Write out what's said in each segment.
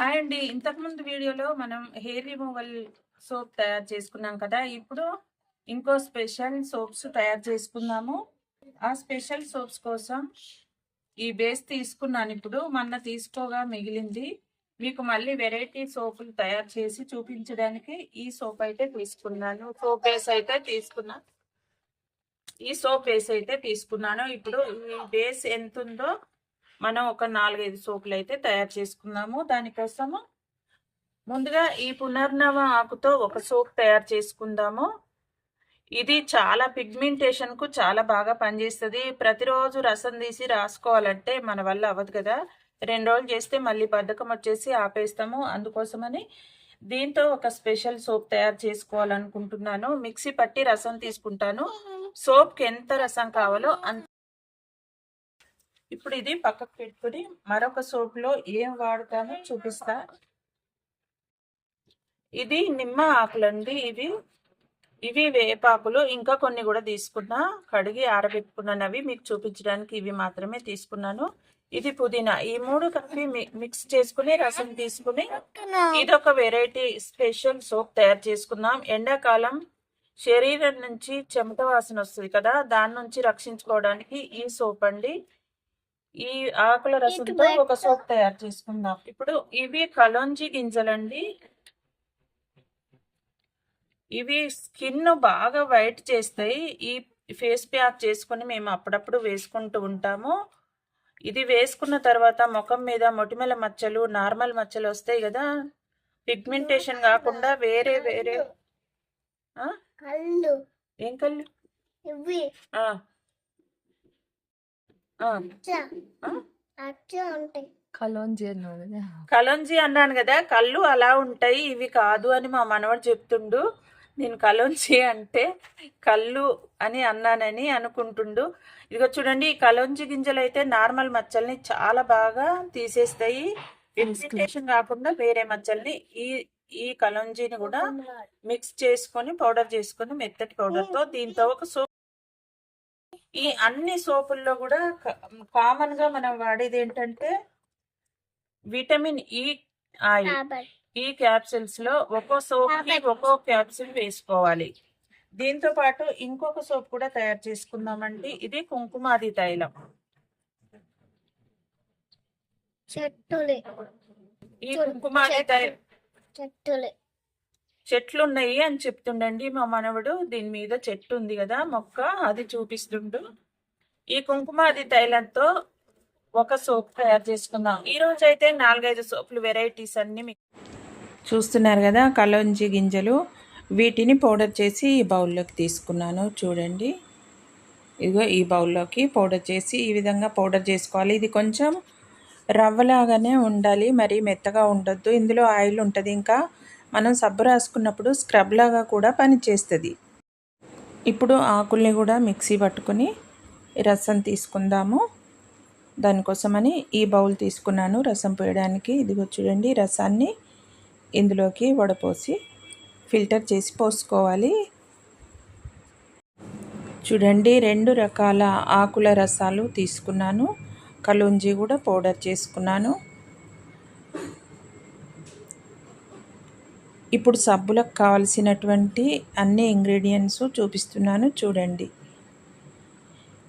Hi అండి. ఇంతకుముందు వీడియోలో మనం హెయిర్ రిమూవల్ సోప్ తయారు చేసుకున్నాం కదా. ఇప్పుడు ఇంకో స్పెషల్ సోప్స్ తయారు చేసుకున్నాము ఆ స్పెషల్ సోప్స్ కోసం ఈ బేస్ తీసుకున్నాను. ఇప్పుడు మొన్న తీసుకోగా మిగిలింది. మీకు మళ్ళీ వెరైటీ సోపులు తయారు చేసి చూపించడానికి ఈ సోప్ అయితే తీసుకున్నాను. సోప్ బేస్ అయితే తీసుకున్నా. ఈ సోప్ బేస్ అయితే తీసుకున్నాను. ఇప్పుడు ఈ బేస్ ఎంత ఉందో మనం ఒక నాలుగైదు సోపులు అయితే తయారు చేసుకుందాము. దానికోసము ముందుగా ఈ పునర్నవ ఆకుతో ఒక సోప్ తయారు చేసుకుందాము. ఇది చాలా పిగ్మెంటేషన్కు చాలా బాగా పనిచేస్తుంది. ప్రతిరోజు రసం తీసి రాసుకోవాలంటే మన వల్ల అవ్వదు కదా. రెండు రోజులు చేస్తే మళ్ళీ బద్ధకం వచ్చేసి ఆపేస్తాము. అందుకోసమని దీంతో ఒక స్పెషల్ సోప్ తయారు చేసుకోవాలనుకుంటున్నాను. మిక్సీ పట్టి రసం తీసుకుంటాను. సోప్కి ఎంత రసం కావాలో అంత ఇప్పుడు ఇది పక్కకు పెట్టుకుని మరొక సోప్లో ఏం వాడతామో చూపిస్తా. ఇది నిమ్మ ఆకులండి ఇవి. ఇవి వేపాకులు ఇంకా కొన్ని కూడా తీసుకున్నా. కడిగి ఆరబెట్టుకున్నవి మీకు చూపించడానికి ఇవి మాత్రమే తీసుకున్నాను. ఇది పుదీనా. ఈ మూడు కలిపి మిక్స్ చేసుకుని రసం తీసుకుని ఇది ఒక వెరైటీ స్పెషల్ సోప్ తయారు చేసుకుందాం. ఎండాకాలం శరీరం నుంచి చెమట వాసన వస్తుంది కదా దాని నుంచి రక్షించుకోవడానికి ఈ సోప్ అండి. ఈ ఆకుల రసంతో ఒక సోప్ తయారు చేసుకుందాం. ఇప్పుడు ఇవి కలోంజి గింజలండి. ఇవి స్కిన్ బాగా వైట్ చేస్తాయి. ఈ ఫేస్ ప్యాక్ చేసుకుని మేము అప్పుడప్పుడు వేసుకుంటూ ఉంటాము. ఇది వేసుకున్న తర్వాత ముఖం మీద మొటిమల మచ్చలు నార్మల్ మచ్చలు వస్తాయి కదా. పిగ్మెంటేషన్ కాకుండా వేరే వేరే ఏం కళ్ళు ఇవి ఆ. ఆ. అచ్చ ఉంటాయి కలోంజి అన్నాడు కదా. కలోంజి అన్నాను కదా కళ్ళు అలా ఉంటాయి ఇవి కాదు అని మా మనవడు చెప్తుండు. నేను కలోంజి అంటే కళ్ళు అని అన్నానని అనుకుంటుండు. ఇదిగో చూడండి ఈ కలోంజి గింజలు అయితే నార్మల్ మచ్చల్ని చాలా బాగా తీసేస్తాయి. ఇన్ఫిటేషన్ కాకుండా వేరే మచ్చల్ని ఈ ఈ కలోంజిని కూడా మిక్స్ చేసుకొని పౌడర్ చేసుకొని మెత్తటి పౌడర్తో దీంతో ఒక సోప్ ఈ అన్ని సోపుల్లో కూడా కామన్గా మనం వాడేది ఏంటంటే విటమిన్ ఈ ఆయిల్ ఈ క్యాప్సిల్స్లో ఒక్కో సోప్కి ఒక్కో క్యాప్సిల్ వేసుకోవాలి. దీంతో పాటు ఇంకొక సోప్ కూడా తయారు చేసుకుందామండి. ఇది కుంకుమాది తైలం. చెట్టులే. ఈ కుంకుమాది తైలం. చెట్టులే. చెట్లు ఉన్నాయి అని చెప్తుండండి మా మనవడు. దీని మీద చెట్టు ఉంది కదా మొక్క అది చూపిస్తుండు. ఈ కుంకుమాది తైలంతో ఒక సోప్ తయారు చేసుకుందాం. ఈ రోజు అయితే నాలుగైదు సోపులు వెరైటీస్ అన్ని మీకు చూస్తున్నారు కదా కలోంజి గింజలు. వీటిని పౌడర్ చేసి ఈ బౌల్లోకి తీసుకున్నాను. చూడండి. ఇదిగో ఈ బౌల్లోకి పౌడర్ చేసి ఈ విధంగా పౌడర్ చేసుకోవాలి. ఇది కొంచెం రవ్వలాగానే ఉండాలి. మరీ మెత్తగా ఉండొద్దు. ఇందులో ఆయిల్ ఉంటుంది ఇంకా. మనం సబ్బు రాసుకున్నప్పుడు స్క్రబ్ లాగా కూడా పనిచేస్తుంది ఇప్పుడు ఆకుల్ని కూడా మిక్సీ పట్టుకొని రసం తీసుకుందాము. దానికోసమని ఈ బౌల్ తీసుకున్నాను. రసం పోయడానికి ఇదిగో చూడండి రసాన్ని ఇందులోకి వడపోసి ఫిల్టర్ చేసి పోసుకోవాలి. చూడండి రెండు రకాల ఆకుల రసాలు తీసుకున్నాను. కలుంజి కూడా పౌడర్ చేసుకున్నాను. ఇప్పుడు సబ్బులకు కావలసినటువంటి అన్ని ఇంగ్రీడియంట్స్ చూపిస్తున్నాను చూడండి.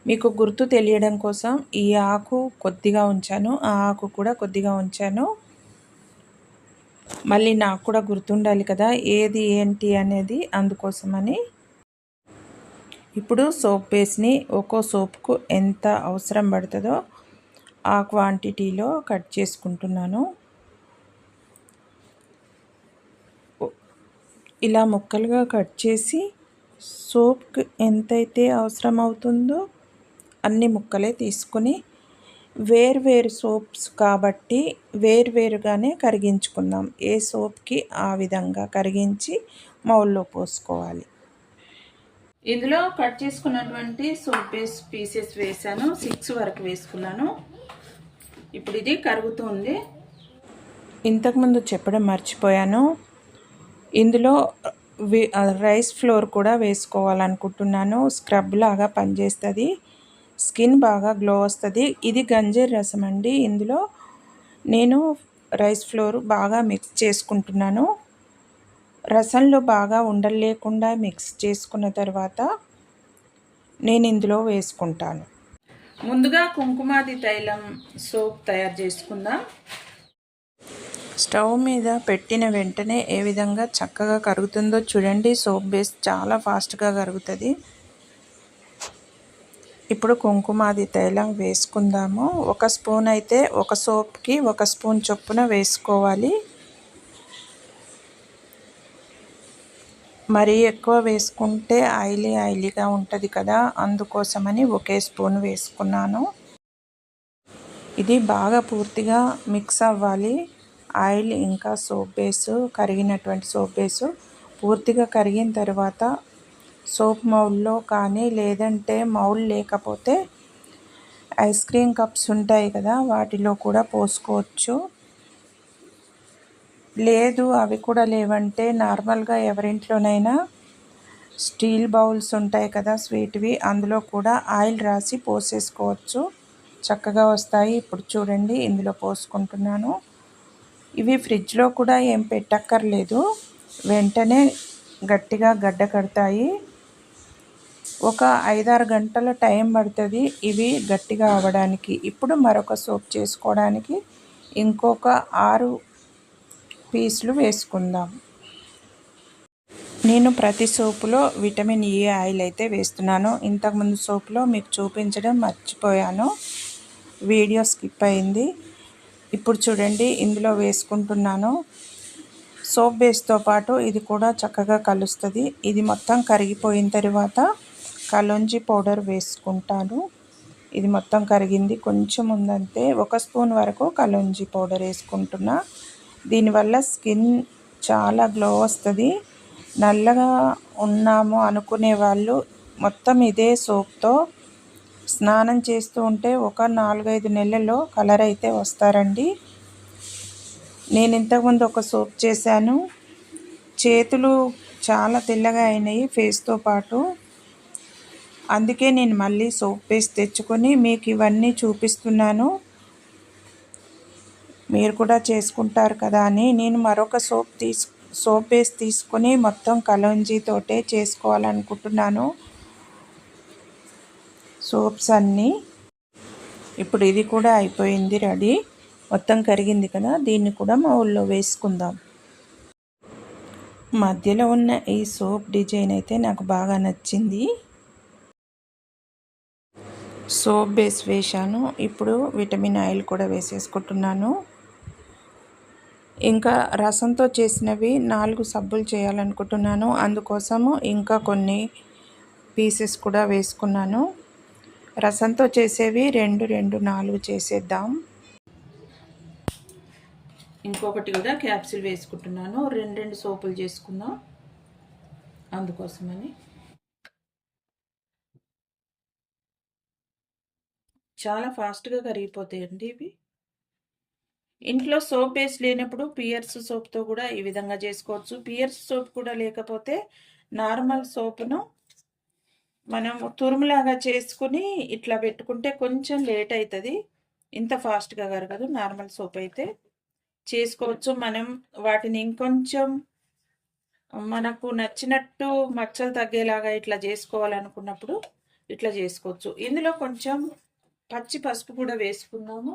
మీకు గుర్తు తెలియడం కోసం ఈ ఆకు కొద్దిగా ఉంచాను. ఆ ఆకు కూడా కొద్దిగా ఉంచాను. మళ్ళీ నాకు కూడా గుర్తుండాలి కదా ఏది ఏంటి అనేది అందుకోసమని. ఇప్పుడు సోప్ బేస్ని ఒక్కో సోప్కు ఎంత అవసరం పడుతుందో ఆ క్వాంటిటీలో కట్ చేసుకుంటున్నాను. ఇలా ముక్కలుగా కట్ చేసి సోప్కి ఎంతైతే అవసరం అవుతుందో అన్ని ముక్కలే తీసుకొని వేర్వేరు సోప్స్ కాబట్టి వేర్వేరుగానే కరిగించుకుందాం. ఏ సోప్కి ఆ విధంగా కరిగించి మౌల్లో పోసుకోవాలి. ఇందులో కట్ చేసుకున్నటువంటి సోప్ పీసెస్ వేసాను సిక్స్ వరకు వేసుకున్నాను. ఇప్పుడు ఇది కరుగుతుంది ఇంతకుముందు చెప్పడం మర్చిపోయాను. ఇందులో రైస్ ఫ్లోర్ కూడా వేసుకోవాలనుకుంటున్నాను. స్క్రబ్ లాగా పనిచేస్తుంది. స్కిన్ బాగా గ్లో వస్తుంది. ఇది గంజీర్ రసం అండి. ఇందులో నేను రైస్ ఫ్లోర్ బాగా మిక్స్ చేసుకుంటున్నాను. రసంలో బాగా ఉండలేకుండా మిక్స్ చేసుకున్న తర్వాత నేను ఇందులో వేసుకుంటాను. ముందుగా కుంకుమాది తైలం సోప్ తయారు చేసుకుందాం. స్టవ్ మీద పెట్టిన వెంటనే ఏ విధంగా చక్కగా కరుగుతుందో చూడండి. సోప్ బేస్ చాలా ఫాస్ట్గా కరుగుతుంది. ఇప్పుడు కుంకుమాది తైలం వేసుకుందాము. ఒక స్పూన్ అయితే ఒక సోప్కి ఒక స్పూన్ చొప్పున వేసుకోవాలి. మరీ ఎక్కువ వేసుకుంటే ఆయిలీ ఆయిలీగా ఉంటుంది కదా అందుకోసమని ఒకే స్పూన్ వేసుకున్నాను. ఇది బాగా పూర్తిగా మిక్స్ అవ్వాలి. ఆయిల్ ఇంకా సోప్ బేసు కరిగినటువంటి సోప్ బేసు పూర్తిగా కరిగిన తర్వాత సోప్ మౌల్లో కానీ లేదంటే మౌల్ లేకపోతే ఐస్ క్రీమ్ కప్స్ ఉంటాయి కదా వాటిలో కూడా పోసుకోవచ్చు. లేదు అవి కూడా లేవంటే నార్మల్గా ఎవరింట్లోనైనా స్టీల్ బౌల్స్ ఉంటాయి కదా స్వీట్వి అందులో కూడా ఆయిల్ రాసి పోసేసుకోవచ్చు. చక్కగా వస్తాయి. ఇప్పుడు చూడండి ఇందులో పోసుకుంటున్నాను. ఇవి ఫ్రిడ్జ్లో కూడా ఏం పెట్టక్కర్లేదు. వెంటనే గట్టిగా గడ్డ కడతాయి. ఒక ఐదారు గంటల టైం పడుతుంది ఇవి గట్టిగా అవ్వడానికి. ఇప్పుడు మరొక సోప్ చేసుకోవడానికి ఇంకొక ఆరు పీసులు వేసుకుందాం. నేను ప్రతి సోపులో విటమిన్ ఈ ఆయిల్ అయితే వేస్తున్నాను. ఇంతకుముందు సోపులో మీకు చూపించడం మర్చిపోయాను. వీడియో స్కిప్ అయింది. ఇప్పుడు చూడండి ఇందులో వేసుకుంటున్నాను. సోప్ బేస్తో పాటు ఇది కూడా చక్కగా కలుస్తుంది. ఇది మొత్తం కరిగిపోయిన తర్వాత కలోంజి పౌడర్ వేసుకుంటాను. ఇది మొత్తం కరిగింది. కొంచెం ఉందంతే ఒక స్పూన్ వరకు కలోంజి పౌడర్ వేసుకుంటున్నా. దీనివల్ల స్కిన్ చాలా గ్లో వస్తుంది. నల్లగా ఉన్నాము అనుకునే వాళ్ళు మొత్తం ఇదే సోప్తో స్నానం చేస్తూ ఉంటే ఒక నాలుగైదు నెలల్లో కలర్ అయితే వస్తారండి. నేను ఇంతకుముందు ఒక సోప్ చేశాను. చేతులు చాలా తెల్లగా అయినాయి ఫేస్తో పాటు. అందుకే నేను మళ్ళీ సోప్ పేస్ట్ తెచ్చుకొని మీకు ఇవన్నీ చూపిస్తున్నాను. మీరు కూడా చేసుకుంటారు కదా అని నేను మరొక సోప్ తీసు సోప్ పేస్ట్ తీసుకొని మొత్తం కలంజీతోటే చేసుకోవాలనుకుంటున్నాను. సోప్స్ అన్నీ. ఇప్పుడు ఇది కూడా అయిపోయింది రెడీ. మొత్తం కరిగింది కదా దీన్ని కూడా మా ఊళ్ళో వేసుకుందాం. మధ్యలో ఉన్న ఈ సోప్ డిజైన్ అయితే నాకు బాగా నచ్చింది. సోప్ బేస్ వేశాను. ఇప్పుడు విటమిన్ ఆయిల్ కూడా వేసేసుకుంటున్నాను. ఇంకా రసంతో చేసినవి నాలుగు సబ్బులు చేయాలనుకుంటున్నాను. అందుకోసము ఇంకా కొన్ని పీసెస్ కూడా వేసుకున్నాను. రసంతో చేసేవి రెండు రెండు నాలుగు చేసేద్దాం. ఇంకొకటి కూడా క్యాప్సిల్ వేసుకుంటున్నాను. రెండు రెండు సోపులు చేసుకుందాం. అందుకోసమని. చాలా ఫాస్ట్గా కరిగిపోతాయండి ఇవి. ఇంట్లో సోప్ బేస్ లేనప్పుడు పియర్స్ సోప్తో కూడా ఈ విధంగా చేసుకోవచ్చు. పియర్స్ సోప్ కూడా లేకపోతే నార్మల్ సోప్ను మనం తురుములాగా చేసుకుని ఇట్లా పెట్టుకుంటే కొంచెం లేట్ అవుతుంది ఇంత ఫాస్ట్గా కరగదు. నార్మల్ సోప్ అయితే చేసుకోవచ్చు. మనం వాటిని ఇంకొంచెం మనకు నచ్చినట్టు మచ్చలు తగ్గేలాగా ఇట్లా చేసుకోవాలనుకున్నప్పుడు ఇట్లా చేసుకోవచ్చు. ఇందులో కొంచెం పచ్చి పసుపు కూడా వేసుకున్నాము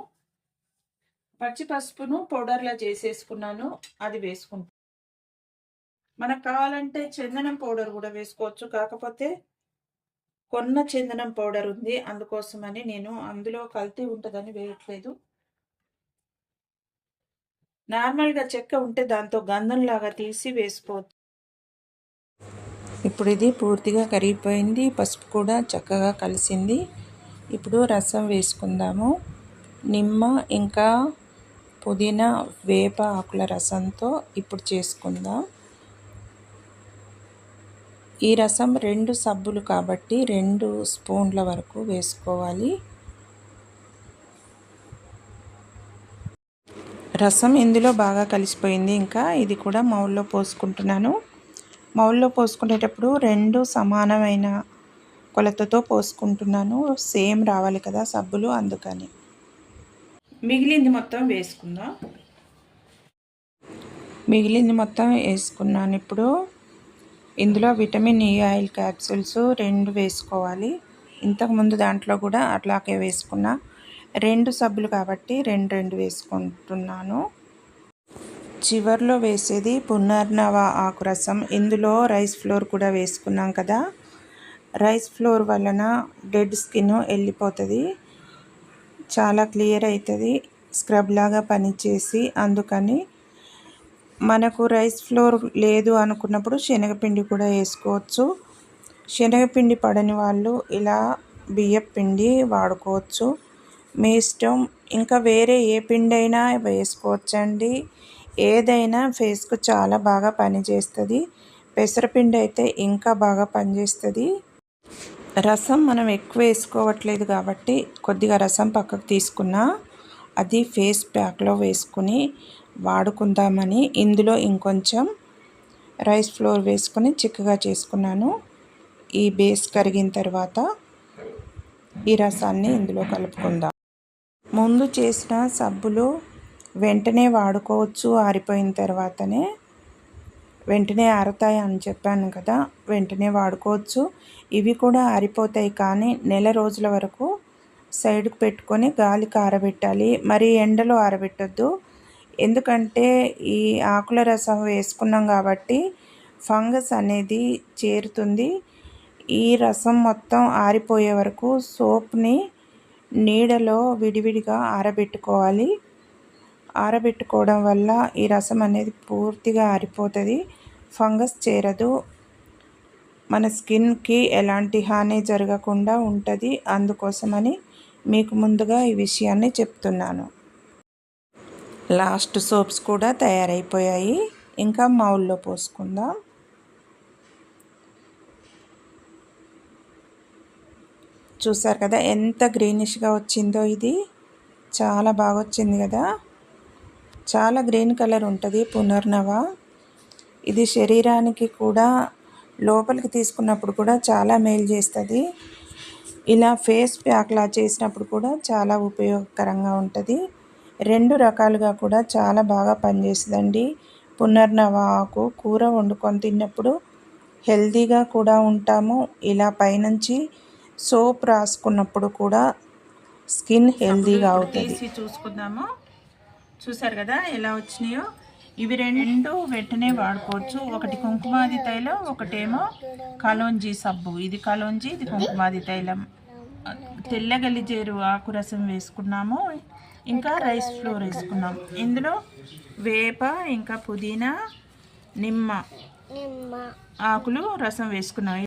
పచ్చి పసుపును పౌడర్లా చేసేసుకున్నాను. అది వేసుకుంటాను మనకు కావాలంటే చందనం పౌడర్ కూడా వేసుకోవచ్చు. కాకపోతే కొన్న చందనం పౌడర్ ఉంది అందుకోసమని నేను అందులో కల్తీ ఉంటుందని వేయట్లేదు. నార్మల్గా చెక్క ఉంటే దాంతో గంధంలాగా తీసి వేసుకోవచ్చు. ఇప్పుడు ఇది పూర్తిగా కరిగిపోయింది పసుపు కూడా చక్కగా కలిసింది. ఇప్పుడు రసం వేసుకుందాము. నిమ్మ ఇంకా పుదీనా వేప ఆకుల రసంతో ఇప్పుడు చేసుకుందాం. ఈ రసం రెండు సబ్బులు కాబట్టి రెండు స్పూన్ల వరకు వేసుకోవాలి. రసం ఇందులో బాగా కలిసిపోయింది. ఇంకా ఇది కూడా మౌల్లో పోసుకుంటున్నాను. మౌల్లో పోసుకునేటప్పుడు రెండు సమానమైన కొలతతో పోసుకుంటున్నాను. సేమ్ రావాలి కదా సబ్బులు అందుకని. మిగిలింది మొత్తం వేసుకుందాం. మిగిలింది మొత్తం వేసుకున్నాను ఇప్పుడు. ఇందులో విటమిన్ ఈ ఆయిల్ క్యాప్సూల్స్ రెండు వేసుకోవాలి. ఇంతకుముందు దాంట్లో కూడా అట్లాగే వేసుకున్నా. రెండు సబ్బులు కాబట్టి రెండు రెండు వేసుకుంటున్నాను. చివర్లో వేసేది పునర్నవ ఆకు రసం ఇందులో రైస్ ఫ్లోర్ కూడా వేసుకున్నాం కదా. రైస్ ఫ్లోర్ వలన డెడ్ స్కిన్ వెళ్ళిపోతుంది. చాలా క్లియర్ అవుతుంది స్క్రబ్ లాగా పనిచేసి అందుకని మనకు రైస్ ఫ్లోర్ లేదు అనుకున్నప్పుడు శనగపిండి కూడా వేసుకోవచ్చు. శనగపిండి పడని వాళ్ళు ఇలా బియ్యం పిండి వాడుకోవచ్చు. మీ ఇష్టం. ఇంకా వేరే ఏ పిండి అయినా వేసుకోవచ్చండి. ఏదైనా ఫేస్కు చాలా బాగా పనిచేస్తుంది. పెసరపిండి అయితే ఇంకా బాగా పనిచేస్తుంది. రసం మనం ఎక్కువ వేసుకోవట్లేదు కాబట్టి కొద్దిగా రసం పక్కకు తీసుకున్నా అది ఫేస్ ప్యాక్లో వేసుకుని వాడుకుందామని ఇందులో ఇంకొంచెం రైస్ ఫ్లోర్ వేసుకొని చిక్కగా చేసుకున్నాను. ఈ బేస్ కరిగిన తర్వాత ఈ రసాన్ని ఇందులో కలుపుకుందాం. ముందు చేసిన సబ్బులు వెంటనే వాడుకోవచ్చు ఆరిపోయిన తర్వాతనే. వెంటనే ఆరుతాయి అని చెప్పాను కదా వెంటనే వాడుకోవచ్చు. ఇవి కూడా ఆరిపోతాయి కానీ నెల రోజుల వరకు సైడ్కు పెట్టుకొని గాలికి ఆరబెట్టాలి మరి ఎండలో ఆరబెట్టొద్దు. ఎందుకంటే ఈ ఆకుల రసం వేసుకున్నాం కాబట్టి ఫంగస్ అనేది చేరుతుంది. ఈ రసం మొత్తం ఆరిపోయే వరకు సోప్ని నీడలో విడివిడిగా ఆరబెట్టుకోవాలి. ఆరబెట్టుకోవడం వల్ల ఈ రసం అనేది పూర్తిగా ఆరిపోతుంది. ఫంగస్ చేరదు. మన స్కిన్కి ఎలాంటి హాని జరగకుండా ఉంటుంది. అందుకోసమని మీకు ముందుగా ఈ విషయాన్ని చెప్తున్నాను. లాస్ట్ సోప్స్ కూడా తయారైపోయాయి. ఇంకా మౌల్లో పోసుకుందాం. చూసారు కదా ఎంత గ్రీనిష్గా వచ్చిందో ఇది. చాలా బాగా వచ్చింది కదా. చాలా గ్రీన్ కలర్ ఉంటుంది పునర్నవ. ఇది శరీరానికి కూడా లోపలికి తీసుకున్నప్పుడు కూడా చాలా మేలు చేస్తుంది. ఇలా ఫేస్ ప్యాక్లా చేసినప్పుడు కూడా చాలా ఉపయోగకరంగా ఉంటుంది. రెండు రకాలుగా కూడా చాలా బాగా పనిచేస్తుందండి. పునర్నవ ఆకు కూర వండుకొని తిన్నప్పుడు హెల్తీగా కూడా ఉంటాము. ఇలా పైనుంచి సోప్ రాసుకున్నప్పుడు కూడా స్కిన్ హెల్తీగా అవుతుంది. తీసి చూసుకుందాము. చూసారు కదా ఎలా వచ్చినాయో? ఇవి రెండు వెంటనే వాడుకోవచ్చు. ఒకటి కుంకుమాది తైలం ఒకటేమో కలోంజీ సబ్బు. ఇది కలోంజీ ఇది కుంకుమాది తైలం. తెల్లగలిజేరు ఆకు రసం వేసుకున్నాము. ఇంకా రైస్ ఫ్లోర్ వేసుకున్నాం. ఇందులో వేప ఇంకా పుదీనా నిమ్మ ఆకులు రసం వేసుకున్నాం.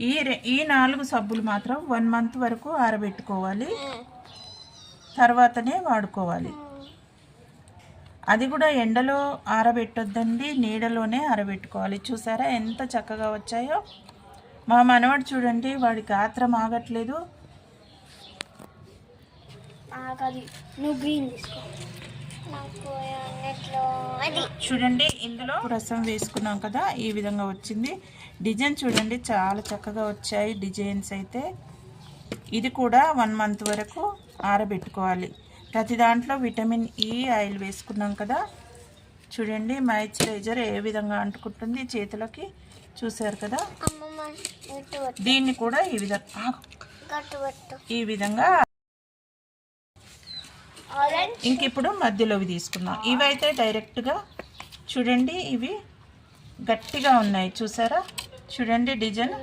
ఈ ఈ నాలుగు సబ్బులు మాత్రం వన్ మంత్ వరకు ఆరబెట్టుకోవాలి. తర్వాతనే వాడుకోవాలి. అది కూడా ఎండలో ఆరబెట్టొద్దండి నీడలోనే ఆరబెట్టుకోవాలి. చూసారా ఎంత చక్కగా వచ్చాయో? మా మనవాడు చూడండి వాడికి ఆత్రం ఆగట్లేదు. ఆగది నువ్వు గ్రీన్ తీసుకో. అది చూడండి ఇందులో రసం వేసుకున్నాం కదా ఈ విధంగా వచ్చింది. డిజైన్ చూడండి చాలా చక్కగా వచ్చాయి డిజైన్స్ అయితే. ఇది కూడా వన్ మంత్ వరకు ఆరబెట్టుకోవాలి. ప్రతి దాంట్లో విటమిన్ ఈ ఆయిల్ వేసుకున్నాం కదా. చూడండి మాయిశ్చరైజర్ ఏ విధంగా అంటుకుంటుంది చేతులకి చూసారు కదా. దీన్ని కూడా ఈ విధంగా ఈ విధంగా ఇంక ఇప్పుడు మధ్యలోవి తీసుకుందాం. ఇవైతే డైరెక్ట్గా చూడండి ఇవి గట్టిగా ఉన్నాయి. చూసారా? చూడండి డిజైన్.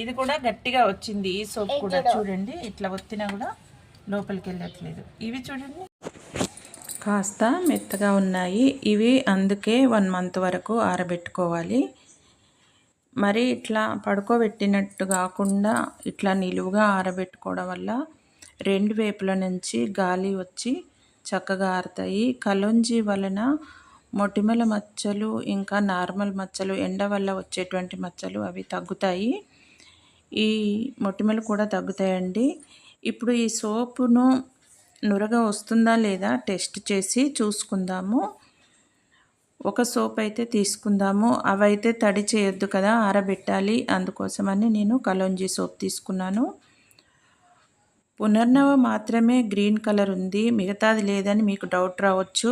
ఇది కూడా గట్టిగా వచ్చింది. ఈ సోప్ కూడా చూడండి. ఇట్లా ఒత్తినా కూడా లోపలికి వెళ్ళట్లేదు. ఇవి చూడండి. కాస్త మెత్తగా ఉన్నాయి. ఇవి అందుకే వన్ మంత్ వరకు ఆరబెట్టుకోవాలి. మరి ఇట్లా పడుకోబెట్టినట్టు కాకుండా ఇట్లా నిలువుగా ఆరబెట్టుకోవడం వల్ల రెండు వైపుల నుంచి గాలి వచ్చి చక్కగా ఆరుతాయి. కలోంజీ వలన మొటిమల మచ్చలు ఇంకా నార్మల్ మచ్చలు ఎండ వల్ల వచ్చేటువంటి మచ్చలు అవి తగ్గుతాయి. ఈ మొటిమలు కూడా తగ్గుతాయండి. ఇప్పుడు ఈ సోపును నురగ వస్తుందా లేదా టెస్ట్ చేసి చూసుకుందాము. ఒక సోప్ అయితే తీసుకుందాము. అవైతే తడి చేయొద్దు కదా ఆరబెట్టాలి. అందుకోసమని నేను కలోంజీ సోప్ తీసుకున్నాను. పునర్నవ మాత్రమే గ్రీన్ కలర్ ఉంది. మిగతాది లేదని మీకు డౌట్ రావచ్చు.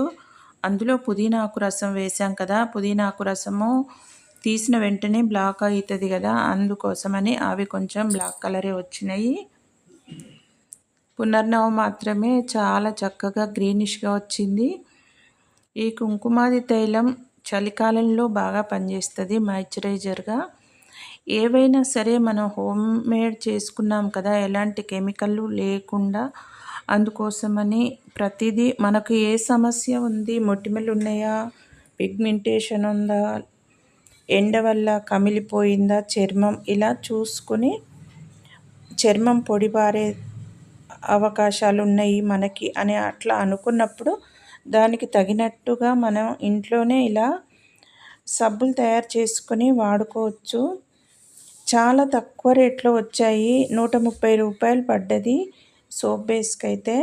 అందులో పుదీనాకు రసం వేసాం కదా పుదీనాకు రసము తీసిన వెంటనే బ్లాక్ అవుతుంది కదా అందుకోసమని అవి కొంచెం బ్లాక్ కలరే వచ్చినాయి. పునర్నవ మాత్రమే చాలా చక్కగా గ్రీనిష్గా వచ్చింది. ఈ కుంకుమాది తైలం చలికాలంలో బాగా పనిచేస్తుంది మాయిశ్చరైజర్గా. ఏవైనా సరే మనం హోమ్ మేడ్ చేసుకున్నాం కదా ఎలాంటి కెమికల్ లేకుండా అందుకోసమని ప్రతిదీ మనకు ఏ సమస్య ఉంది మొటిమలు ఉన్నాయా పిగ్మెంటేషన్ ఉందా ఎండ వల్ల కమిలిపోయిందా చర్మం ఇలా చూసుకొని చర్మం పొడిబారే అవకాశాలు ఉన్నాయి మనకి అని అట్లా అనుకున్నప్పుడు దానికి తగినట్టుగా మనం ఇంట్లోనే ఇలా సబ్బులు తయారు చేసుకొని వాడుకోవచ్చు. చాలా తక్కువ రేట్లో వచ్చాయి. నూట ముప్పై రూపాయలు పడ్డది సోప్ బేస్కి అయితే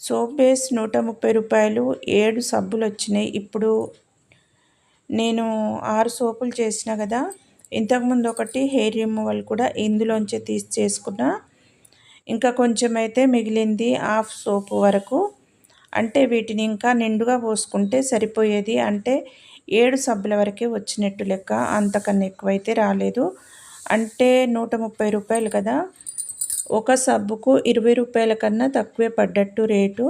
సోప్ బేస్ నూట ముప్పై రూపాయలు ఏడు సబ్బులు వచ్చినాయి. ఇప్పుడు నేను ఆరు సోపులు చేసిన కదా ఇంతకుముందు ఒకటి హెయిర్ రిమూవల్ కూడా ఇందులోంచి తీసి చేసుకున్నా. ఇంకా కొంచెం అయితే మిగిలింది హాఫ్ సోపు వరకు. అంటే వీటిని ఇంకా నిండుగా పోసుకుంటే సరిపోయేది. అంటే ఏడు సబ్బుల వరకే వచ్చినట్టు లెక్క. అంతకన్నా ఎక్కువైతే రాలేదు. అంటే నూట ముప్పై రూపాయలు కదా. ఒక సబ్బుకు ఇరవై రూపాయల కన్నా తక్కువే పడ్డట్టు రేటు.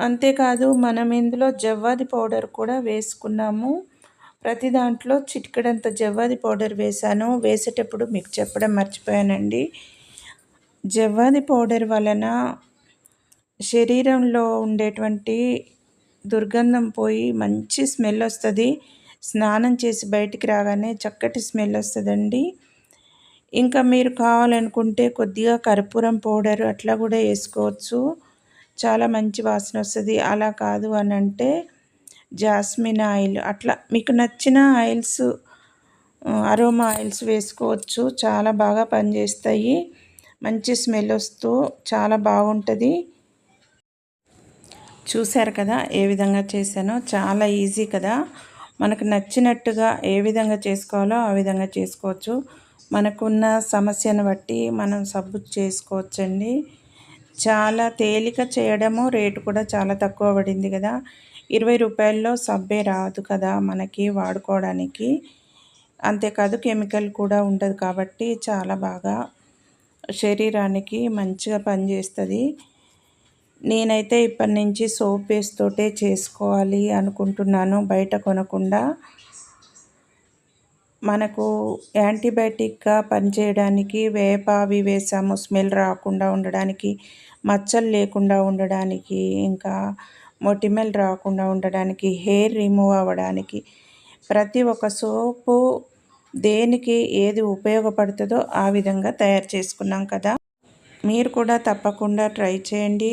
అంతేకాదు మనం ఇందులో జవ్వాది పౌడర్ కూడా వేసుకున్నాము. ప్రతి దాంట్లో చిటికడంత జవ్వాది పౌడర్ వేశాను. వేసేటప్పుడు మీకు చెప్పడం మర్చిపోయానండి. జవ్వాది పౌడర్ వలన శరీరంలో ఉండేటువంటి దుర్గంధం పోయి మంచి స్మెల్ వస్తుంది. స్నానం చేసి బయటికి రాగానే చక్కటి స్మెల్ వస్తుందండి. ఇంకా మీరు కావాలనుకుంటే కొద్దిగా కర్పూరం పౌడర్ అట్లా కూడా వేసుకోవచ్చు. చాలా మంచి వాసన వస్తుంది. అలా కాదు అని అంటే జాస్మిన్ ఆయిల్ అట్లా మీకు నచ్చిన ఆయిల్స్ అరోమా ఆయిల్స్ వేసుకోవచ్చు. చాలా బాగా పనిచేస్తాయి. మంచి స్మెల్ వస్తూ చాలా బాగుంటుంది. చూశారు కదా ఏ విధంగా చేశానో? చాలా ఈజీ కదా. మనకు నచ్చినట్టుగా ఏ విధంగా చేసుకోవాలో ఆ విధంగా చేసుకోవచ్చు. మనకున్న సమస్యను బట్టి మనం సబ్బు చేసుకోవచ్చండి. చాలా తేలిక చేయడము రేటు కూడా చాలా తక్కువ పడింది కదా. ఇరవై రూపాయల్లో సబ్బే రాదు కదా మనకి వాడుకోవడానికి. అంతేకాదు కెమికల్ కూడా ఉండదు కాబట్టి చాలా బాగా శరీరానికి మంచిగా పనిచేస్తుంది. నేనైతే ఇప్పటి నుంచి సోప్ బేస్ తోటే చేసుకోవాలి అనుకుంటున్నాను బయట కొనకుండా. మనకు యాంటీబయాటిక్గా పనిచేయడానికి వేప అవి వేసాము స్మెల్ రాకుండా ఉండడానికి మచ్చలు లేకుండా ఉండడానికి ఇంకా మొటిమెల్ రాకుండా ఉండడానికి హెయిర్ రిమూవ్ అవ్వడానికి. ప్రతి ఒక్క సోపు దేనికి ఏది ఉపయోగపడుతుందో ఆ విధంగా తయారు చేసుకున్నాం కదా. మీరు కూడా తప్పకుండా ట్రై చేయండి.